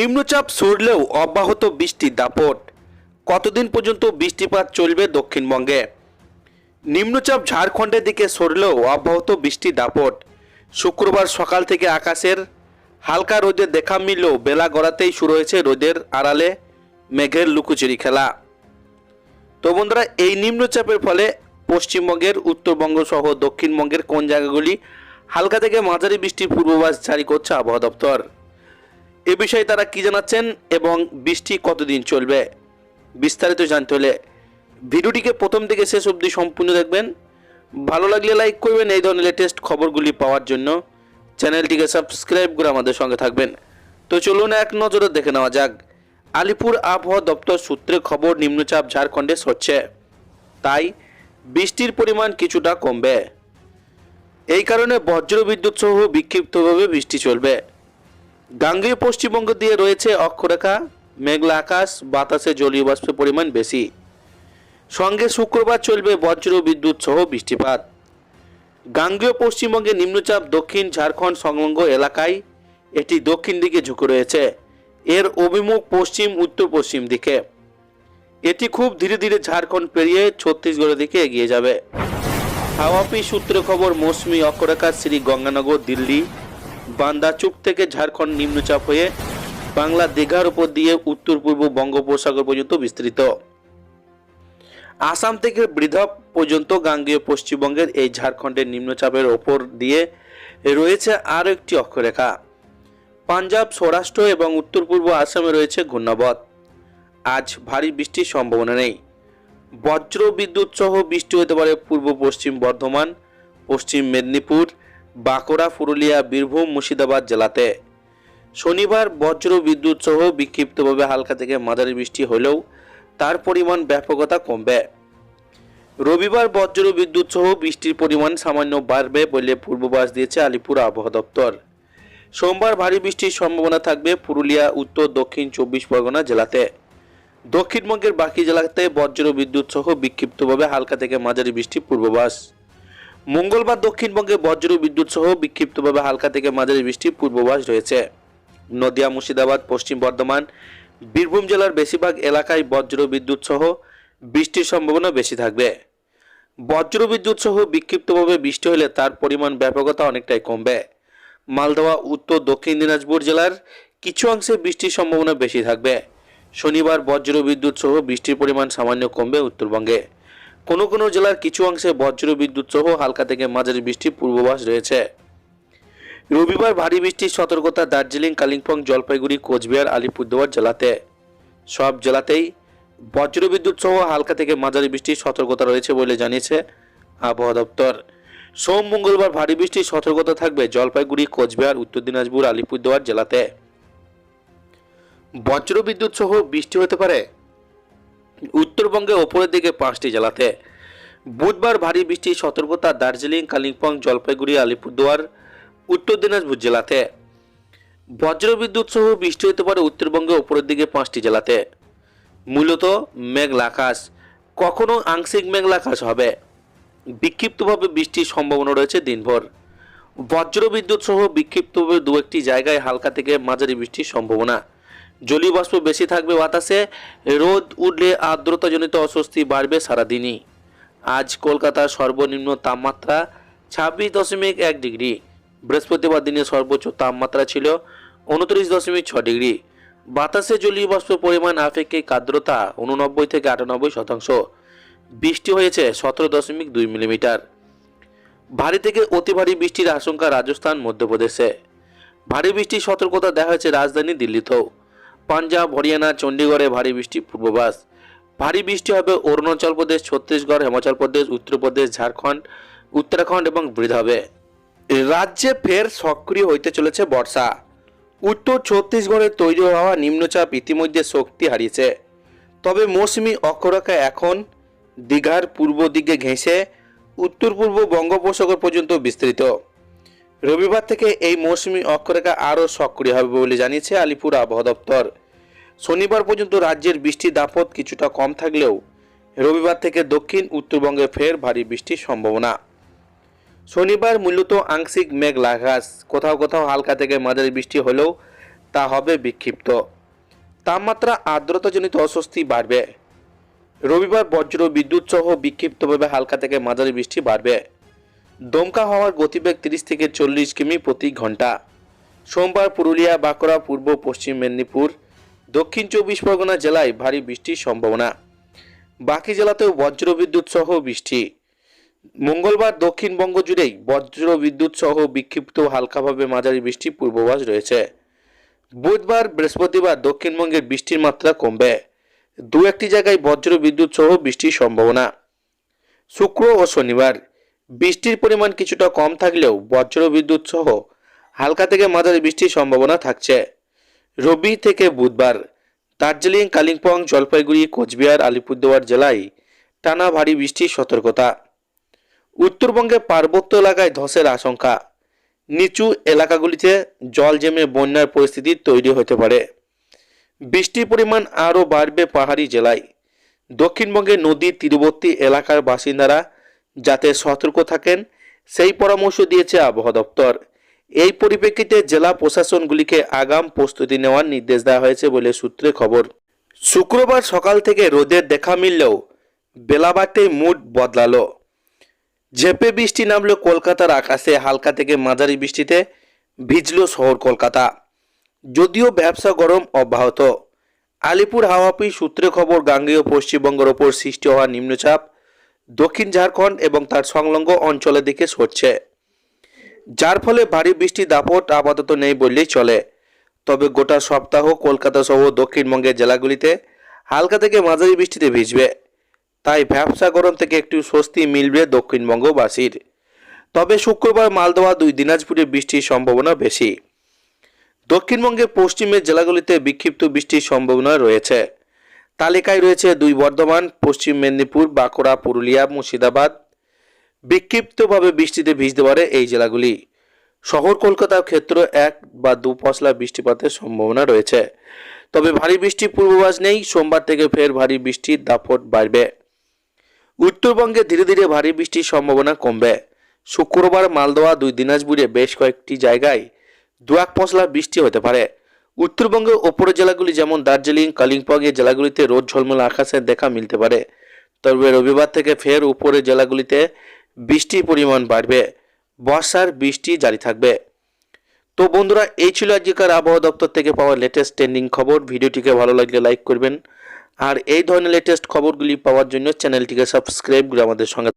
নিম্নচাপ সরলেও অব্যাহত বৃষ্টির দাপট। কতদিন পর্যন্ত বৃষ্টিপাত চলবে দক্ষিণবঙ্গে? নিম্নচাপ ঝাড়খণ্ডের দিকে সরলেও অব্যাহত বৃষ্টির দাপট। শুক্রবার সকাল থেকে আকাশের হালকা রোদে দেখা মিললেও বেলা গড়াতেই শুরু হয়েছে রোদের আড়ালে মেঘের লুকোচুরি খেলা। তো বন্ধুরা, এই নিম্নচাপের ফলে পশ্চিমবঙ্গের উত্তরবঙ্গ সহ দক্ষিণবঙ্গের কোন জায়গাগুলি হালকা থেকে মাঝারি বৃষ্টির পূর্বাভাস জারি করছে আবহাওয়া দপ্তর? এ বিষয়ে তারা কি জানাচ্ছেন এবং বৃষ্টি কতদিন চলবে? বিস্তারিত জানতে হলে ভিডিওটিকে প্রথম থেকে শেষ অবধি সম্পূর্ণ দেখবেন। ভালো লাগলে লাইক করবেন, এই ধরনের লেটেস্ট খবরগুলি পাওয়ার জন্য। চ্যানেলটিকে সাবস্ক্রাইব করে আমাদের সঙ্গে থাকবেন। তো চলুন এক নজরে দেখে নেওয়া যাক। আলিপুর আবহাওয়া দপ্তর সূত্রে খবর, নিম্নচাপ ঝাড়খণ্ডে সরছে। তাই বৃষ্টির পরিমাণ কিছুটা কমবে। এই কারণে বজ্র বিদ্যুৎ সহ বিক্ষিপ্তভাবে বৃষ্টি চলবে। গাঙ্গেয় পশ্চিমবঙ্গ দিয়ে রয়েছে অক্ষরেখা, মেঘলা আকাশ, বাতাসে জলীয় বাষ্পের পরিমাণ বেশি। সঙ্গে শুক্রবার চলবে বজ্র বিদ্যুৎ সহ বৃষ্টিপাত। গাঙ্গেয় পশ্চিমবঙ্গে নিম্নচাপ দক্ষিণ ঝাড়খণ্ড সংলগ্ন এলাকায় এটি দক্ষিণ দিকে ঝুঁকে রয়েছে। এর অভিমুখ পশ্চিম, উত্তর পশ্চিম দিকে। এটি খুব ধীরে ধীরে ঝাড়খণ্ড পেরিয়ে ছত্তিশগড়ের দিকে এগিয়ে যাবে। হাওয়াপি সূত্রে খবর, মৌসুমি অক্ষরেখা শ্রী গঙ্গানগর, দিল্লি। বান্দাচুক থেকে ঝাড়খণ্ড নিম্নচাপ হয়ে বাংলা দীঘার উপর দিয়ে উত্তর পূর্ব বঙ্গোপসাগর পর্যন্ত বিস্তৃত। আসাম থেকে বৃধব পর্যন্ত গাঙ্গেয় পশ্চিমবঙ্গের এই ঝাড়খণ্ডের নিম্নচাপের ওপর দিয়ে রয়েছে আরও একটি অক্ষরেখা। পাঞ্জাব, সৌরাষ্ট্র এবং উত্তর পূর্ব আসামে রয়েছে ঘূর্ণাবত। আজ ভারী বৃষ্টির সম্ভাবনা নেই। বজ্র বিদ্যুৎ সহ বৃষ্টি হতে পারে পূর্ব পশ্চিম বর্ধমান, পশ্চিম মেদিনীপুর বাঁকুড়া, পুরুলিয়া, বীরভূম, মুর্শিদাবাদ জেলাতে। শনিবার বজ্র বিদ্যুৎ সহ বিক্ষিপ্তভাবে হালকা থেকে মাঝারি বৃষ্টি হলেও তার পরিমাণ ব্যাপকতা কমবে। রবিবার বজ্র বিদ্যুৎ সহ বৃষ্টির পরিমাণ সামান্য বাড়বে বলে পূর্বাভাস দিয়েছে আলিপুর আবহাওয়া দপ্তর। সোমবার ভারী বৃষ্টির সম্ভাবনা থাকবে পুরুলিয়া, উত্তর, দক্ষিণ চব্বিশ পরগনা জেলাতে। দক্ষিণবঙ্গের বাকি জেলাতে বজ্র বিদ্যুৎ সহ বিক্ষিপ্তভাবে হালকা থেকে মাঝারি বৃষ্টির পূর্বাভাস। মঙ্গলবার দক্ষিণবঙ্গে বজ্র বিদ্যুৎ সহ বিক্ষিপ্তভাবে হালকা থেকে মাঝারি বৃষ্টির পূর্বাভাস রয়েছে। নদিয়া, মুর্শিদাবাদ, পশ্চিম বর্ধমান, বীরভূম জেলার বেশিরভাগ এলাকায় বজ্র বিদ্যুৎ সহ বৃষ্টির সম্ভাবনা বেশি থাকবে। বজ্র বিদ্যুৎ সহ বিক্ষিপ্তভাবে বৃষ্টি হলে তার পরিমাণ ব্যাপকতা অনেকটাই কমবে। মালদহ উত্তর, দক্ষিণ দিনাজপুর জেলার কিছু অংশে বৃষ্টির সম্ভাবনা বেশি থাকবে। শনিবার বজ্র বিদ্যুৎ সহ বৃষ্টির পরিমাণ সামান্য কমবে উত্তরবঙ্গে। কোনো কোনো জেলার কিছু অংশে বজ্র বিদ্যুৎ সহ হালকা থেকে মাঝারি বৃষ্টির পূর্বাভাস রয়েছে। রবিবার ভারী বৃষ্টির সতর্কতা দার্জিলিং, কালিম্পং, জলপাইগুড়ি, কোচবিহার, আলিপুরদুয়ার জেলাতে। সব জেলাতেই বজ্রবিদ্যুৎ সহ হালকা থেকে মাঝারি বৃষ্টির সতর্কতা রয়েছে বলে জানিয়েছে আবহাওয়া দপ্তর। সোম, মঙ্গলবার ভারী বৃষ্টির সতর্কতা থাকবে জলপাইগুড়ি, কোচবিহার, উত্তর দিনাজপুর, আলিপুরদুয়ার জেলাতে। বজ্রবিদ্যুৎ সহ বৃষ্টি হতে পারে? উত্তরবঙ্গে ওপরের দিকে পাঁচটি জেলাতে। বুধবার ভারী বৃষ্টির সতর্কতা দার্জিলিং, কালিম্পং, জলপাইগুড়ি, আলিপুরদুয়ার, উত্তর দিনাজপুর জেলাতে। বজ্রবিদ্যুৎ সহ বৃষ্টি হতে পারে উত্তরবঙ্গে ওপরের দিকে পাঁচটি জেলাতে। মূলত মেঘলা আকাশ। কখনো আংশিক মেঘলা আকাশ হবে। বিক্ষিপ্তভাবে বৃষ্টির সম্ভাবনা রয়েছে দিনভর। বজ্রবিদ্যুৎ সহ বিক্ষিপ্তভাবে দু একটি জায়গায় হালকা থেকে মাঝারি বৃষ্টির সম্ভাবনা। জলীয় বাষ্প বেশি থাকবে বাতাসে, রোদ উঠলে আর্দ্রতাজনিত অস্বস্তি বাড়বে সারাদিনই। আজ কলকাতার সর্বনিম্ন তাপমাত্রা ছাব্বিশ দশমিক এক ডিগ্রি। বৃহস্পতিবার দিনে সর্বোচ্চ তাপমাত্রা ছিল উনত্রিশ দশমিক ছ ডিগ্রি। বাতাসে জলীয় বাষ্প পরিমাণ আপেক্ষিক আর্দ্রতা উননব্বই থেকে আটানব্বই শতাংশ। বৃষ্টি হয়েছে সতেরো দশমিক দুই মিলিমিটার। ভারী থেকে অতি ভারী বৃষ্টির আশঙ্কা রাজস্থান, মধ্যপ্রদেশে। ভারী বৃষ্টির সতর্কতা দেখা হয়েছে রাজধানী দিল্লিতেও। পাঞ্জাব, হরিয়ানা চণ্ডীগড়ে ভারী বৃষ্টি পূর্বাভাস। ভারী বৃষ্টি হবে অরুণাচল প্রদেশ, ছত্তিশগড়, হিমাচল প্রদেশ উত্তরপ্রদেশ ঝাড়খণ্ড, উত্তরাখণ্ড এবং বৃধাবে। রাজ্যে ফের সক্রিয় হইতে চলেছে বর্ষা। উত্তর ছত্তিশগড়ে তৈরি হওয়া নিম্নচাপ ইতিমধ্যে শক্তি হারিয়েছে। তবে মৌসুমি অক্ষরেখা এখন দীঘার পূর্ব দিকে ঘেঁষে, উত্তর পূর্ব বঙ্গোপসাগর পর্যন্ত বিস্তৃত। রবিবার থেকে এই মৌসুমি অক্ষরেখা আরও সক্রিয় হবে বলে জানিয়েছে আলিপুর আবহাওয়া দপ্তর। শনিবার পর্যন্ত রাজ্যের বৃষ্টির দাপট কিছুটা কম থাকলেও রবিবার থেকে দক্ষিণ, উত্তরবঙ্গে ফের ভারী বৃষ্টির সম্ভাবনা। শনিবার মূলত আংশিক মেঘ লাঘাস কোথাও কোথাও হালকা থেকে মাঝারি বৃষ্টি হলেও তা হবে বিক্ষিপ্ত। তাপমাত্রা আর্দ্রতাজনিত অস্বস্তি বাড়বে। রবিবার বজ্র, বিদ্যুৎ সহ বিক্ষিপ্তভাবে হালকা থেকে মাঝারি বৃষ্টি বাড়বে। দমকা হওয়ার গতিবেগ তিরিশ থেকে চল্লিশ কিমি প্রতি ঘণ্টা। সোমবার পুরুলিয়া, বাঁকুড়া, পূর্ব, পশ্চিম মেদিনীপুর দক্ষিণ চব্বিশ পরগনা জেলায় ভারী বৃষ্টির সম্ভাবনা। বাকি জেলাতেও বজ্র বিদ্যুৎ সহ বৃষ্টি। মঙ্গলবার দক্ষিণবঙ্গ জুড়েই বজ্র বিদ্যুৎ সহ বিক্ষিপ্ত হালকাভাবে মাঝারি বৃষ্টির পূর্বাভাস রয়েছে। বুধবার, বৃহস্পতিবার দক্ষিণবঙ্গের বৃষ্টির মাত্রা কমবে। দু একটি জায়গায় বজ্র বিদ্যুৎ সহ বৃষ্টির সম্ভাবনা। শুক্র ও শনিবার, বৃষ্টির পরিমাণ কিছুটা কম থাকলেও বজ্র বিদ্যুৎ সহ হালকা থেকে মাঝারি বৃষ্টির সম্ভাবনা থাকছে। রবি থেকে বুধবার দার্জিলিং, কালিম্পং, জলপাইগুড়ি, কোচবিহার, আলিপুরদুয়ার জেলায় টানা ভারী বৃষ্টির সতর্কতা। উত্তরবঙ্গে পার্বত্য এলাকায় ধসের আশঙ্কা। নিচু এলাকাগুলিতে জল জমে বন্যার পরিস্থিতি তৈরি হতে পারে। বৃষ্টির পরিমাণ আরও বাড়বে পাহাড়ি জেলায়। দক্ষিণবঙ্গে নদীর তীরবর্তী এলাকার বাসিন্দারা যাতে সতর্ক থাকেন, সেই পরামর্শ দিয়েছে আবহাওয়া দপ্তর। এই পরিপ্রেক্ষিতে জেলা প্রশাসনগুলিকে আগাম প্রস্তুতি নেওয়ার নির্দেশ দেওয়া হয়েছে বলে সূত্রে খবর। শুক্রবার সকাল থেকে রোদের দেখা মিললেও বেলা বাড়তেই মুড বদলালো। ঝেপে বৃষ্টি নামলো কলকাতার আকাশে হালকা থেকে মাঝারি বৃষ্টিতে ভিজল শহর কলকাতা। যদিও ব্যবসা গরম অব্যাহত। আলিপুর হাওয়াপি সূত্রে খবর, গাঙ্গেয় পশ্চিমবঙ্গের ওপর সৃষ্টি হওয়া নিম্নচাপ দক্ষিণ ঝাড়খণ্ড এবং তার সংলগ্ন অঞ্চলের দিকে সরছে। যার ফলে ভারী বৃষ্টি দাপট আপাতত নেই বললেই চলে। তবে গোটা সপ্তাহ কলকাতা সহ দক্ষিণবঙ্গের জেলাগুলিতে হালকা থেকে মাঝারি বৃষ্টিতে ভিজবে। তাই ব্যবসা গরম থেকে একটু স্বস্তি মিলবে দক্ষিণবঙ্গবাসীর। তবে শুক্রবার মালদোয়া দুই, দিনাজপুরে বৃষ্টির সম্ভাবনা বেশি। দক্ষিণবঙ্গের পশ্চিমের জেলাগুলিতে বিক্ষিপ্ত বৃষ্টির সম্ভাবনা রয়েছে। তালিকায় রয়েছে দুই বর্ধমান, পশ্চিম মেদিনীপুর, বাঁকুড়া, পুরুলিয়া, মুর্শিদাবাদ বিক্ষিপ্তভাবে বৃষ্টিতে ভিজতে পারে এই জেলাগুলি। শহর কলকাতার ক্ষেত্রে এক বা দু পশলা বৃষ্টিপাতের সম্ভাবনা রয়েছে। তবে ভারী বৃষ্টির পূর্বাভাস নেই, সোমবার থেকে ফের ভারী বৃষ্টির দাপট বাড়বে। উত্তরবঙ্গে ধীরে ধীরে ভারী বৃষ্টির সম্ভাবনা কমবে। শুক্রবার মালদোয়া, দুই দিনাজপুরে বেশ কয়েকটি জায়গায় দু এক পশলা বৃষ্টি হতে পারে। উত্তরবঙ্গের ওপরের জেলাগুলি যেমন দার্জিলিং, কালিম্পং এর জেলাগুলিতে রোদ ঝলমল আকাশের দেখা মিলতে পারে। তবে রবিবার থেকে ফের উপরের জেলাগুলিতে বৃষ্টির পরিমাণ বাড়বে, বর্ষার বৃষ্টি জারি থাকবে। তো বন্ধুরা, এই ছিল আজকের আবহাওয়া দপ্তর থেকে পাওয়া লেটেস্ট ট্রেন্ডিং খবর। ভিডিওটিকে ভালো লাগলে লাইক করবেন। আর এই ধরনের লেটেস্ট খবরগুলি পাওয়ার জন্য চ্যানেলটিকে সাবস্ক্রাইব করে আমাদের সঙ্গে